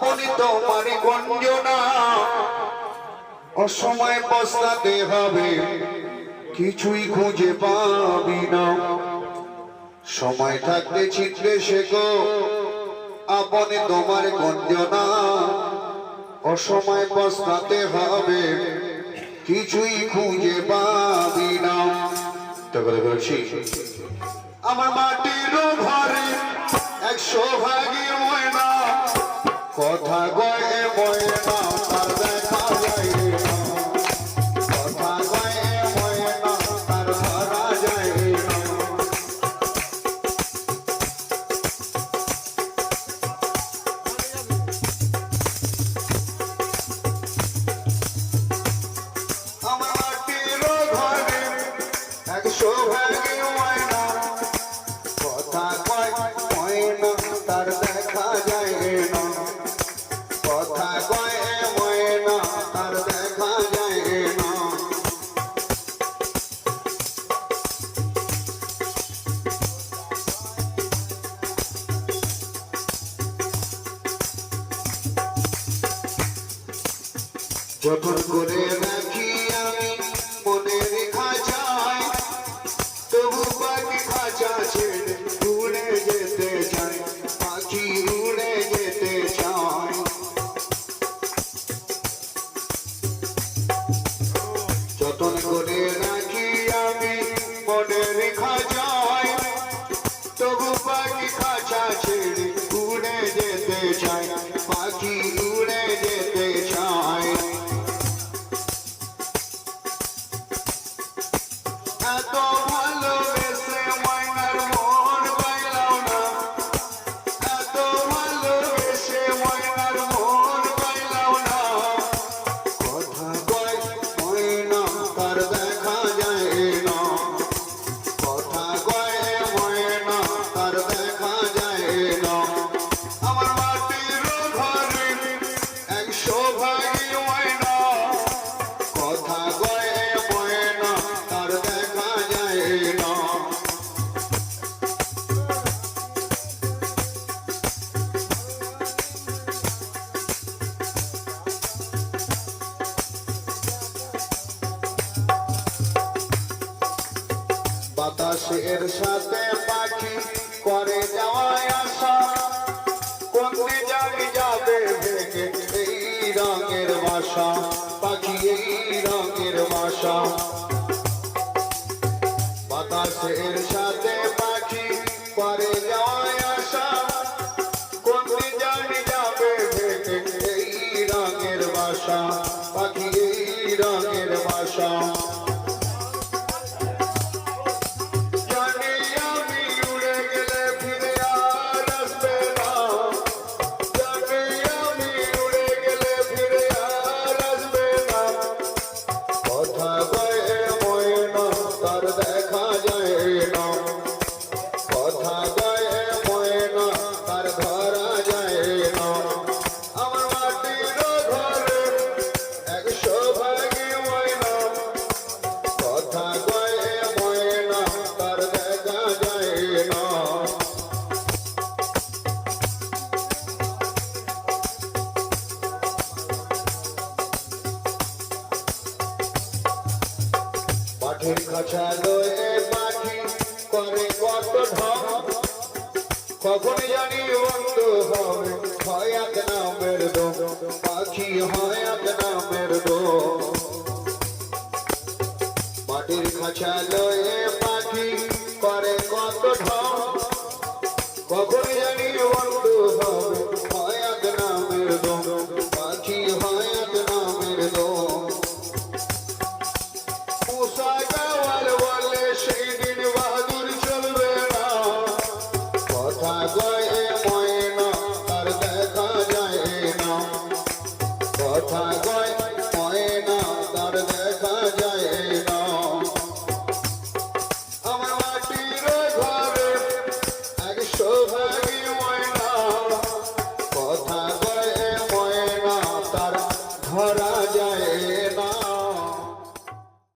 আপনি তোমার গঞ্জনা। অসময় পস্তাতে হবে, কিছুই খুঁজে পাবি না। সময় থাকতে ছিটকে শেখো, আপনি তোমার গঞ্জনা। অসময় পস্তাতে হবে, কিছুই খুঁজে পাবি না। আমার মাটির যতন করে তো বাতাসের সাথে পাখি করে যাওয়ায় আশা। কোনতে জানি যাবে ভেঙে এই রঙের বাসা। পাখি এই রঙের বাসা। বাতাসের সাথে পাখি করে যাওয়ায় আশা। কোনতে জানি যাবে ভেঙে এই রঙের বাসা। পাখি এই রঙের বাসা। কথা পাখির খাঁচা লয়ে পাখি করে কত ঢং। কখন জানি বন্ধ হবে, হয় এক নামের দো পাখি হয় এক নামের দো মাটির খাঁচা লয়ে পাখি